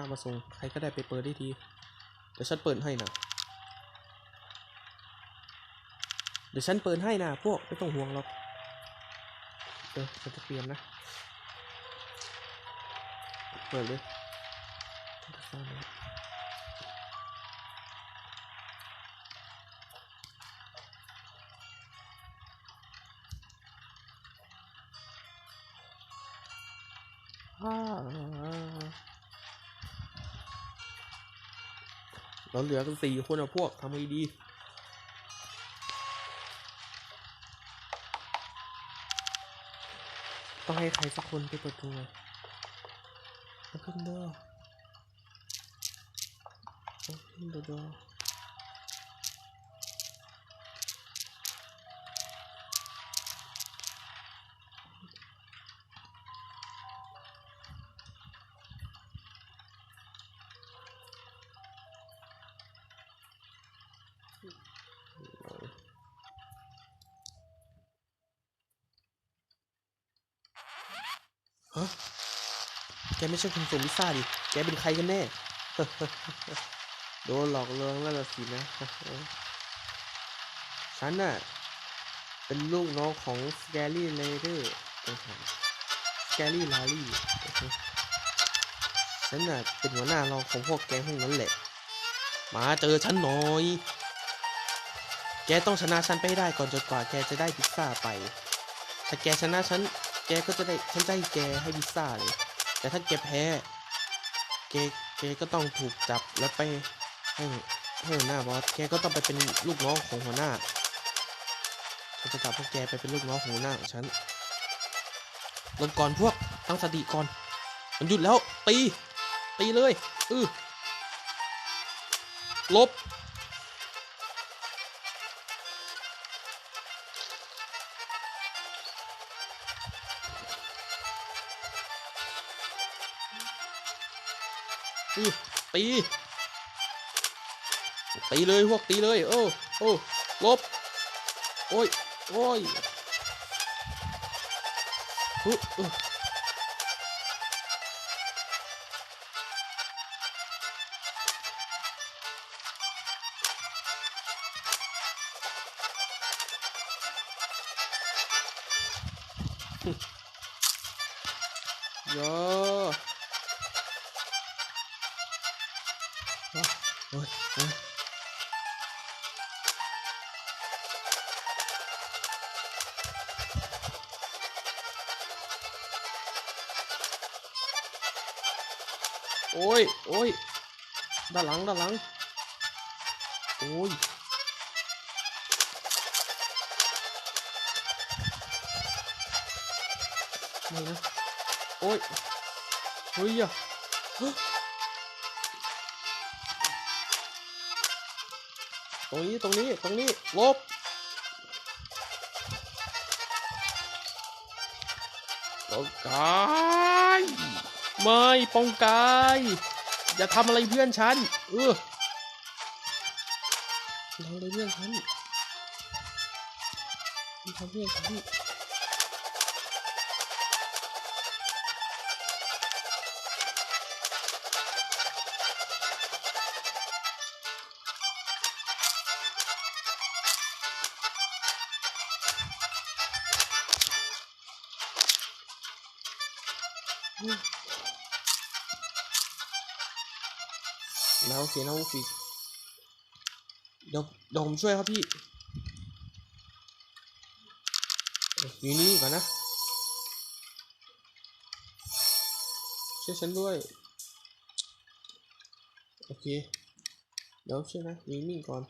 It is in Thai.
ามาส่งใครก็ได้ไปเปิดได้ทีเดี๋ยวฉันเปิดให้นะเดี๋ยวฉันเปิดให้นะพวกไม่ต้องห่วงหรอกเดี๋ยวฉันจะเปลี่ยนนะ เปิดเลยฉันจะสร้างเลยอ่า เราเหลือกันสี่คนอะพวกทำไงดี ต้องให้ใครสักคนไปเปิดประตูขึ้นเด้อขึ้นเด้อ ฮะแกไม่ใช่คนส่งพิซซ่าดิ แกเป็นใครกันแน่ โดนหลอกลวงแล้วล่ะสินะ ฉันน่ะ เป็นลูกน้องของสแกลี่เลเดอร์สแกลี่ลารี่ฉันน่ะ เป็นหัวหน้ารองของพวกแกพวกนั้นแหละ มาเจอฉันหน่อย แกต้องชนะฉันไปได้ก่อนจนกว่าแกจะได้พิซซ่าไป ถ้าแกชนะฉัน แกก็จะได้ฉันจะให้แกให้พิซซ่าเลย แต่ถ้าแกแพ้ แก แกก็ต้องถูกจับแล้วไปให้ให้หัวหน้าบอส แกก็ต้องไปเป็นลูกน้องของหัวหน้าฉันจะจับพวกแกไปเป็นลูกน้องของหัวหน้าของฉันเริ่มก่อนพวก ตั้งสติก่อน มันหยุดแล้ว ตี ตีเลย อือลบ ตีตีเลยพวกตีเลย โอ้โอ้ลบโอ้ยโอ้ยอุ๊ย อุ๊ยยอโอ้ยโอ้ยโอ้ยโตรงนี้ตรงนี้ตรงนี้ลบปองกายไม่ปองกายอย่าทำอะไรเพื่อนฉัน เอออย่าทำอะไรเพื่อนฉันทำเพื่อนฉัน แล้วโอเคนะโอเคเดี๋ยวเดี๋ยวผมช่วยครับพี่อยู่นี่ก่อนนะช่วยฉันด้วย โอเค เดี๋ยวช่วยนะอยู่นี่ก่อน